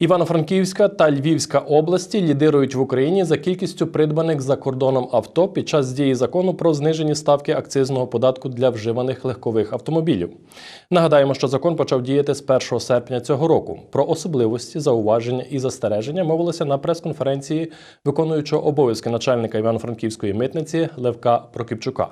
Івано-Франківська та Львівська області лідирують в Україні за кількістю придбаних за кордоном авто під час дії закону про знижені ставки акцизного податку для вживаних легкових автомобілів. Нагадаємо, що закон почав діяти з 1 серпня цього року. Про особливості, зауваження і застереження мовилося на прес-конференції виконуючого обов'язки начальника Івано-Франківської митниці Левка Прокіпчука.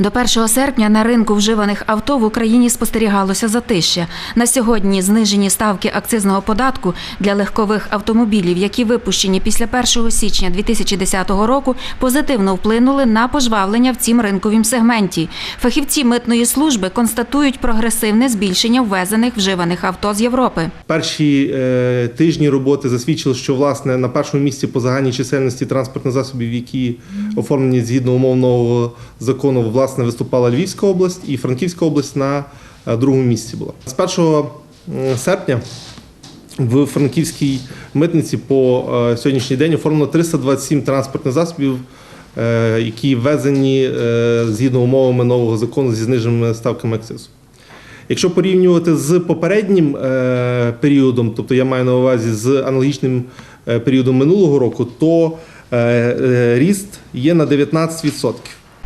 До 1 серпня на ринку вживаних авто в Україні спостерігалося затища. На сьогодні знижені ставки акцизного податку для легкових автомобілів, які випущені після 1 січня 2010 року, позитивно вплинули на пожвавлення в цім ринковім сегменті. Фахівці митної служби констатують прогресивне збільшення ввезених вживаних авто з Європи. Перші е, тижні роботи засвідчили, що власне на першому місці по загальній чисельності транспортних засобів, які оформлені згідно умов нового закону, власне виступала Львівська область і Франківська область на е, другому місці була. З 1 серпня в Франківській митниці по е, сьогоднішній день оформлено 327 транспортних засобів, е, які ввезені згідно умовами нового закону зі зниженими ставками акцизу. Якщо порівнювати з попереднім періодом, тобто я маю на увазі з аналогічним періодом минулого року, то ріст є на 19%.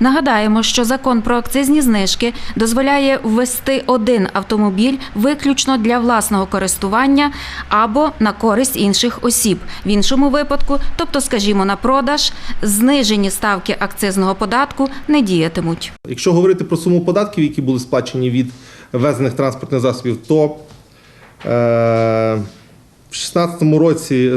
Нагадаємо, що закон про акцизні знижки дозволяє ввести один автомобіль виключно для власного користування або на користь інших осіб. В іншому випадку, тобто, скажімо, на продаж, знижені ставки акцизного податку не діятимуть. Якщо говорити про суму податків, які були сплачені від ввезених транспортних засобів, то е, 2016 році,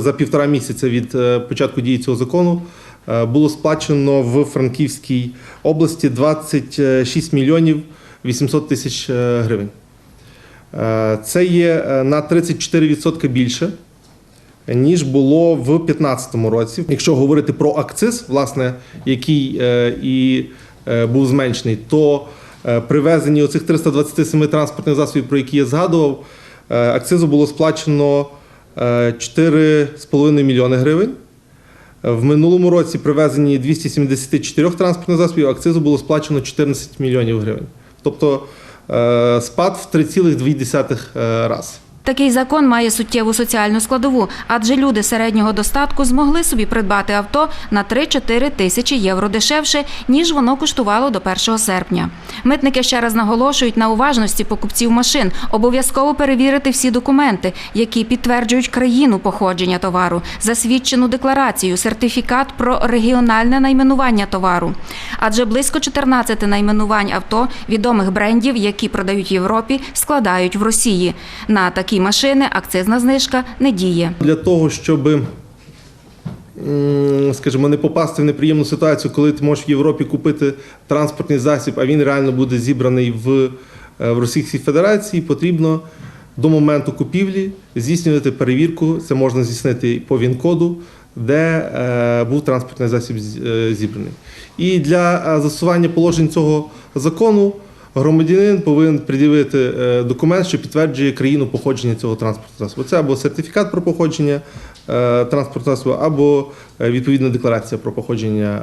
за півтора місяця від е, початку дії цього закону, е, було сплачено в Франківській області 26 мільйонів 800 тисяч е, гривень. Е, Це є е, на 34% більше ніж було в 2015 році. Якщо говорити про акциз, власне, який е, і е, був зменшений, то е, при везенні оцих 327 транспортних засобів, про які я згадував, е, акцизу було сплачено е, 4,5 мільйони гривень. В минулому році привезені 274 транспортних засобів акцизу було сплачено 14 мільйонів гривень. Тобто е, спад в 3,2 е, раз. Такий закон має суттєву соціальну складову, адже люди середнього достатку змогли собі придбати авто на 3-4 тисячі євро дешевше, ніж воно коштувало до 1 серпня. Митники ще раз наголошують на уважності покупців машин, обов'язково перевірити всі документи, які підтверджують країну походження товару, засвідчену декларацію, сертифікат про регіональне найменування товару. Адже близько 14 найменувань авто відомих брендів, які продають в Європі, складають в Росії. На такі машини акцизна знижка не діє. Для того, щоб, скажімо, не попасти в неприємну ситуацію, коли ти можеш в Європі купити транспортний засіб, а він реально буде зібраний в, е, в Російській Федерації, потрібно до моменту купівлі здійснювати перевірку. Це можна здійснити по ВІН-коду, де е, був транспортний засіб е, зібраний. І для е, застосування положень цього закону. Громадянин повинен пред'явити е, документ, що підтверджує країну походження цього транспортного засобу. Це або сертифікат про походження е, транспортного засобу, або е, відповідна декларація про походження